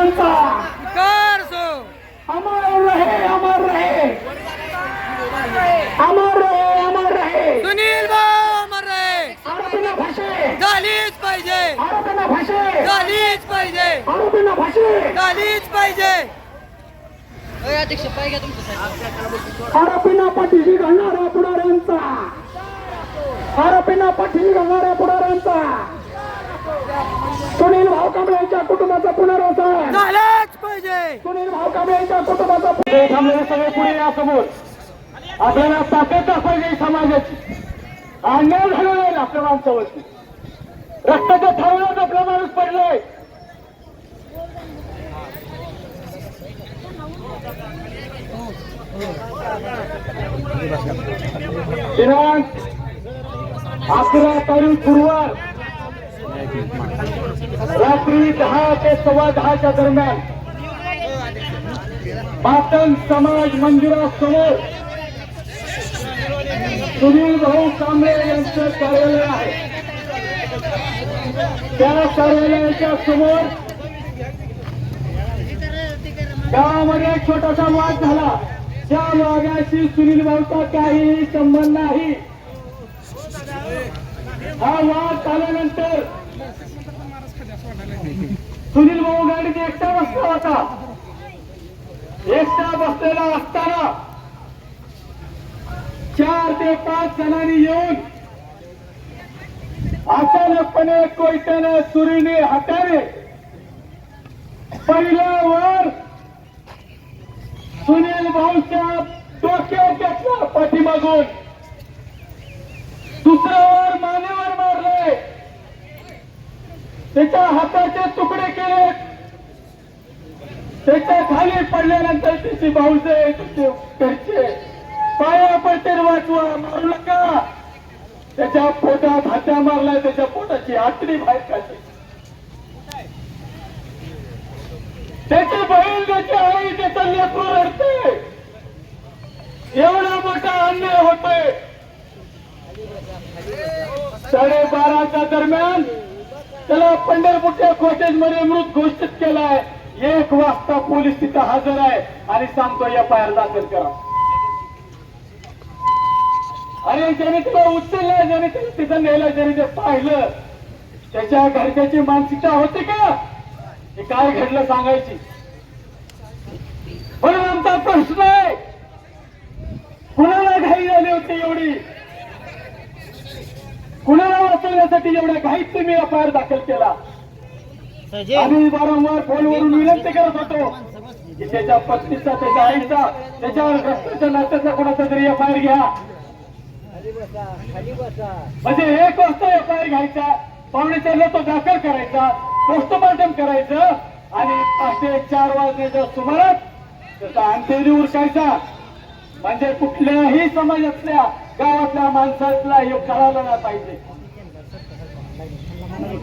कर सो। अमर रहे अमर रहे। अमर रहे अमर रहे। सुनील भाऊ अमर रहे। आरोपींना फाशी। झालीच पाहिजे। झालीच पाहिजे। आरोपींना फाशी। झालीच पाहिजे। आरोपींना पाठीशी घालणाऱ्या पुढाऱ्यांचा. आरोपींना पाठीशी घालणाऱ्या पुढाऱ्यांचा. सुनील भाऊ कांबळे यांच्या कुटुंबाचा पुनर्वसन. झालंच पाहिजे. सुनील भाऊ कांबळे यांच्या कुटुंबाचा पुढे थांबलेले सगळे पुढे या समोर. आपल्याला ताकद दाखवायची समाजाची. अन्याय झालेला आहे आपल्या माणसावरती. रक्ताच्या थावण्यात आपला माणूस पडलाय. दिनांक अकरा तारीख गुरुवार. रात्री दहा ते सव्वा दहाच्या दरम्यान पाटण समाज मंदिरासमोर सुनील भाऊ कांबळे यांचं कार्यालय आहे. त्या कार्यालयाच्या समोर गावामध्ये छोटासा वाद झाला. त्या वादाशी सुनील भाऊचा काहीही संबंध नाही. हा वाद झाल्यानंतर सुनील भाऊ गाडीत एकटा बसला होता. एकटा बसलेला असताना चार ते पाच जणांनी येऊन अचानकपणे कोयत्याने सुरीने हटावे पहिल्या वर सुनील भाऊच्या डोक्यावर घेतला पाठीमागून. दुसऱ्यावर मानेवर मारले त्याच्या हाताचे तुकडे केले. त्याच्याखाली पडल्यानंतर त्याची भाऊचे त्याचे घरचे पाया पडते वाचवा मारू नका. त्याच्या पोटात हात्या मारला त्याच्या पोटाची आतडी बाहेर काढली. त्याची बहीण त्याची आई त्याचा लेकरू रडते एवढा मोठा अन्याय होतोय. साडेबाराच्या दरम्यान त्याला पंढरपूरच्या कॉटेजमध्ये मृत घोषित केलाय. एक वाजता पोलीस तिथं हजर आहे आणि सांगतो या पायर दाखल करा. अरे ज्याने तुला उचललं ज्याने त्याला तिथं नेलं ज्याने ते पाहिलं त्याच्या घरच्याची मानसिकता होती का? हे काय घडलं सांगायची? म्हणून आमचा प्रश्न आहे. कुणाला घाई झाली होती एवढी? कुणाला वाचवण्यासाठी एवढ्या घाईत तुम्ही एफ आय आर दाखल केला. आम्ही वारंवार फोनवरून विनंती करत होतो की त्याच्या पत्नीचा त्याच्या आईचा त्याच्यावर रक्ताच्या नात्याचा कोणाचा तरी एफ आय आर घ्या. म्हणजे एक वाजता एफ आय आर घ्यायचा पावणे चारला तो दाखल करायचा पोस्टमॉर्टम करायचं आणि पाचशे चार वाजण्याच्या सुमारास त्याचा अंत्यविधी उरकायचा. म्हणजे कुठल्याही समाजातल्या गावातल्या माणसातला हे कळायला नाही पाहिजे घटना तिथे घडली. दुसऱ्याने घटना सांगतो. दुसऱ्याने घटना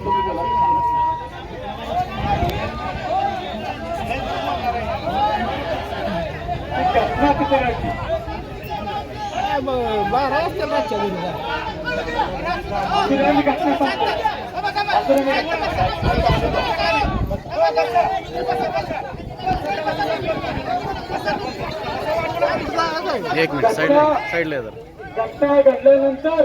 एक मिनिट साईडला साईडला जरा. घटना घडल्यानंतर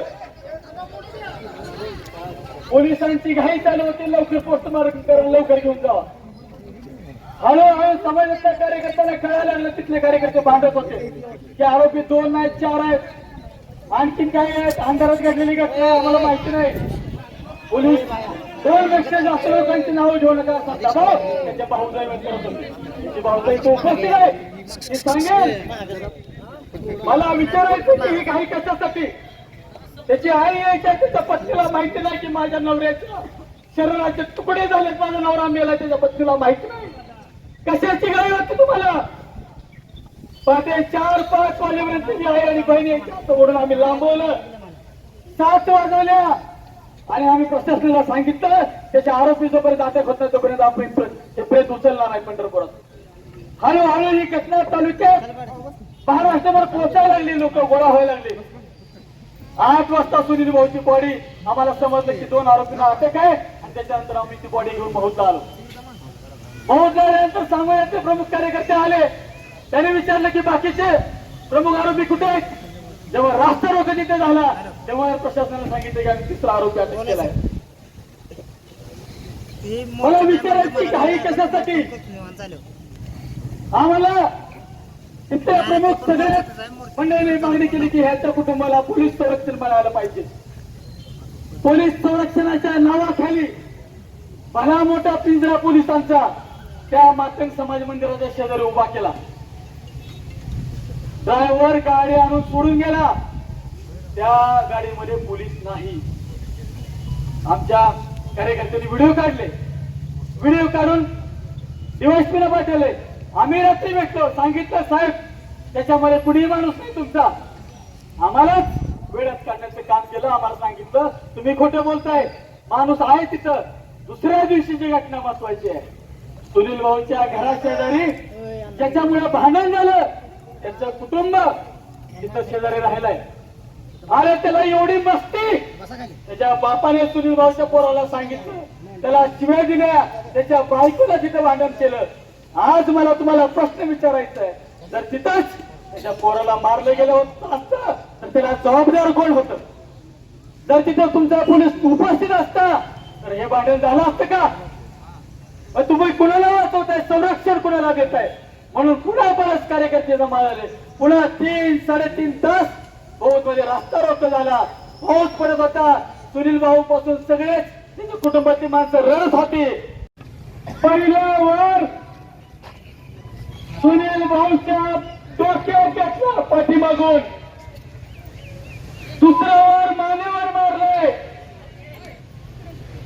पोलिसांची घाई चालू होती. लवकर पोस्टमार्टम करून लवकर घेऊन जावा हळूहळू समाजातल्या कार्यकर्त्यांना कळायला लागलं. तिथले कार्यकर्ते भांडत होते. की आरोपी दोन आहेत चार आहेत. आणखीन काही आहेत? अंधारात घडलेली घटना आम्हाला माहिती नाही. पोलीस दोन पेक्षा जास्त लोकांची नावं घेऊ नका. त्यांच्या भाऊजाई करत होते. त्यांची भाऊजाई तो उपस्थित आहे. सांगेल मला विचारायचं की ही घाई कशासाठी? त्याची आई यायच्या त्याच्या पत्नीला माहिती नाही की माझ्या नवऱ्याच्या शरीराचे तुकडे झालेत माझा नवरा मेला त्याच्या पत्नीला माहिती नाही. कशाची गाय होती तुम्हाला? पहाटे चार पाच वाजेपर्यंत जी आई आणि बहिणी यायच्या ओढून आम्ही लांबवलं. सात वाजवल्या. आणि आम्ही प्रशासनाला सांगितलं त्याच्या आरोपी जोपर्यंत अटक होत नाही तोपर्यंत आपण हे प्रेत उचलणार नाही पंढरपुरात. हळूहळू ही घटना तालुक्यात महाराष्ट्रभर पोहोचायला लागली लोक गोळा व्हायला लागले. आठ वाजता सुनील भाऊची बॉडी आम्हाला समजलं की दोन आरोपींना अटक आहे आणि त्याच्यानंतर आम्ही ती बॉडी घेऊन भाऊचा आलो झाल्यानंतर सामान्याचे प्रमुख कार्यकर्ते आले. त्याने विचारलं की बाकीचे प्रमुख आरोपी कुठे आहेत? जेव्हा रास्ता रोको तिथे झाला तेव्हा प्रशासनाने सांगितलं की आम्ही तिसरा आरोपी अटक केलाय मला विचारायची घाई कशासाठी? आम्हाला इथले प्रमुख सगळे मंडळीने मागणी केली की ह्याच्या कुटुंबाला पोलीस संरक्षण मिळालं पाहिजे. पोलीस संरक्षणाच्या नावाखाली भला मोठा पिंजरा पोलिसांचा त्या मातंग समाज मंदिराच्या शेजारी उभा केला. ड्रायव्हर गाडी आणून सोडून गेला. त्या गाडीमध्ये पोलीस नाही. आमच्या कार्यकर्त्यांनी व्हिडिओ काढले. व्हिडिओ काढून डिवायसपीला पाठवले. आम्ही रात्री भेटलो. सांगितलं साहेब त्याच्यामध्ये कुणीही माणूस नाही तुमचा. आम्हालाच वेळात काढण्याचं काम केलं. आम्हाला सांगितलं तुम्ही खोटं बोलताय. माणूस आहे तिथं. दुसऱ्या दिवशीची घटना महत्वाची आहे सुनील भाऊच्या घराशेजारी ज्याच्यामुळे भांडण झालं. त्यांचं कुटुंब तिथं शेजारी राहिलाय. अरे त्याला एवढी मस्ती. त्याच्या बापाने सुनील भाऊच्या पोराला सांगितलं. त्याला शिव्या दिल्या. त्याच्या बायकोला तिथं भांडण केलं. आज मला तुम्हाला प्रश्न विचारायचा आहे जर तिथंच त्याच्या पोराला मारलं गेलं होतं असतं तर त्याला जबाबदार कोण होत? जर तिथं तुमचा पोलीस उपस्थित असता तर हे भांडण झालं असतं का? मग तुम्ही कुणाला वाचवताय? संरक्षण कुणाला देताय? म्हणून पुन्हा परत कार्यकर्ते जमा झाले. पुन्हा तीन साडेतीन तास बहुत मध्ये रास्ता रोको झाला. पाऊस पडत होता. सुनील भाऊ पासून सगळेच त्यांच्या कुटुंबातली माणसं रडत होती. पहिल्यावर सुनील भाऊच्या डोक्यावर घेतला पाठीमागून दुसऱ्यावर मानेवर मारले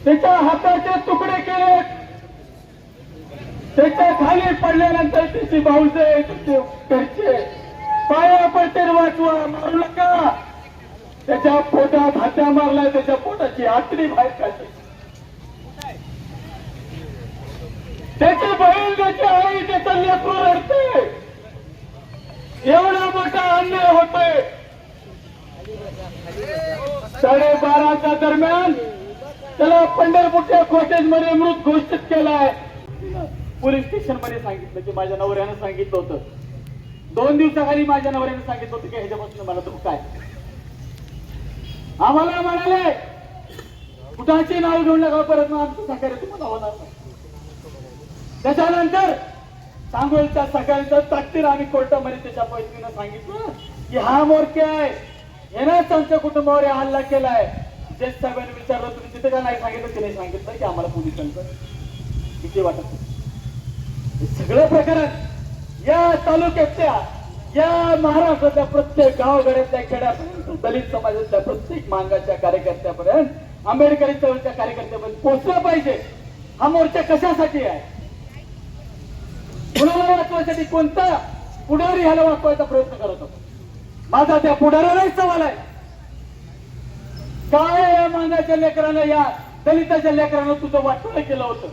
त्याच्या हाताचे तुकडे केले. त्याच्याखाली पडल्यानंतर त्याची भाऊजे घरचे पाया पटेल वाचवा मारू नका. त्याच्या पोटात हात्या मारलाय त्याच्या पोटाची आतडी बाहेर काढली. त्याची बहीण त्याची आई त्याच्या एवढा मोठा अन्याय होतोय साडेबाराच्या दरम्यान त्याला पंढरपूरच्या कॉटेजमध्ये मृत घोषित केलाय. पोलीस स्टेशनमध्ये सांगितलं की माझ्या नवऱ्यानं सांगितलं होतं. दोन दिवसाखाली माझ्या नवऱ्यानं सांगितलं होतं की ह्याच्यापासून मला धोका आहे आम्हाला म्हणाले कुठाचे नाव घेऊन नका परत आमचं सहकार्य तुम्हाला होणार त्याच्यानंतर सांगोलच्या सकाळच्या ताकदीर आम्ही कोर्टामध्ये त्याच्या पैकीनं सांगितलं. की हा मोर्के आहे. यानंच आमच्या कुटुंबावर या हल्ला केलाय. जे साहेबांनी विचारलं तुम्ही तिथे का नाही सांगितलं? तिने सांगितलं की आम्हाला पोलिसांचं किती वाटत सगळं प्रकरण या तालुक्यातल्या या महाराष्ट्रातल्या प्रत्येक गावगड्यातल्या खेड्यापर्यंत दलित समाजातल्या प्रत्येक मांगाच्या कार्यकर्त्यापर्यंत आंबेडकरी चळवळीच्या कार्यकर्त्यापर्यंत पोहोचलं पाहिजे. हा मोर्चा कशासाठी आहे? कुणाला वाचवायसाठी कोणता पुढारी ह्याला वाचवायचा प्रयत्न करत होता. माझा त्या पुढाऱ्यालाही सवाल आहे. काय या मांगाच्या लेकरानं या दलिताच्या लेकरानं तुझं वाटोळं केलं होतं?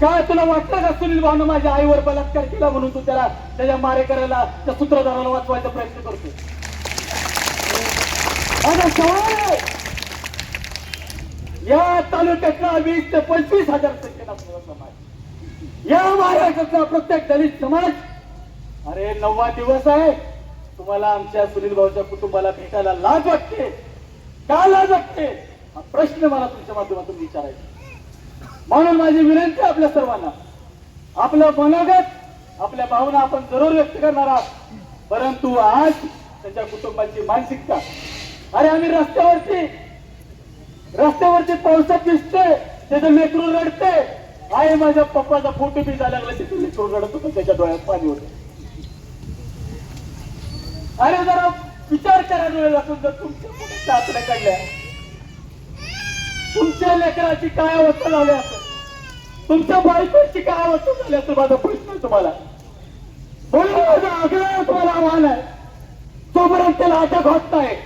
काय तुला वाटलं का सुनील भाऊन माझ्या आईवर बलात्कार केला म्हणून तू त्याला त्याच्या मारेकऱ्याला त्या सूत्रधाराला वाचवायचा प्रयत्न करतो माझा सवाल आहे. या तालुक्यातला वीस ते पंचवीस हजार संख्येला समाज या महाराष्ट्रातला प्रत्येक दलित समाज. अरे नववा दिवस आहे. तुम्हाला आमच्या सुनील भाऊच्या कुटुंबाला भेटायला लाज वाटते. का लाज वाटते? हा प्रश्न मला तुमच्या माध्यमातून विचारायचा म्हणून माझी विनंती आहे आपल्या सर्वांना. आपलं मनोगत आपल्या भावना आपण जरूर व्यक्त करणार आहात. परंतु आज त्याच्या कुटुंबाची मानसिकता. अरे आम्ही रस्त्यावरती रस्त्यावरती पावसात दिसतोय. त्याचं लेकरू रडते आहे माझ्या पप्पाचा फोटो बी जायला लागला तिथे लेकरू रडत होतं त्याच्या डोळ्यात पाणी होत. अरे जरा विचार करा डोळे लागून जर तुमच्या पोटात आतड्या काढल्या. तुमच्या लेकराची काय अवस्था झाली असेल? तुमच्या बायकोची काय अवस्था झाली असेल? माझा प्रश्न आहे तुम्हाला. बोला माझं आग्रह तुम्हाला आव्हान आहे. तोपर्यंत त्याला अटक होत नाही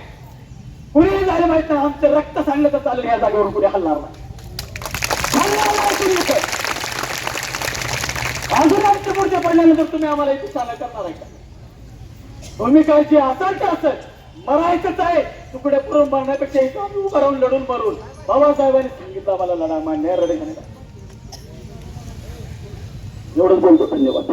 कुणी झाले माहीत नाही आमचं रक्त सांगलं तर चालेल या जागेवर कुणी हलणार नाही. हल्ला नाही अजून राष्ट्रपुढच्या पडल्यानंतर तुम्ही आम्हाला इथे साला करणार आहे. का भूमिकाची असाल तर असेल मरायचंच आहे. तुकडे पुरून मारण्यापेक्षा इथं आम्ही उभं राहून लढून मरून बाबासाहेबांनी सांगितलं आम्हाला लढा मांडण्या रडे एवढंच बोलतो धन्यवाद.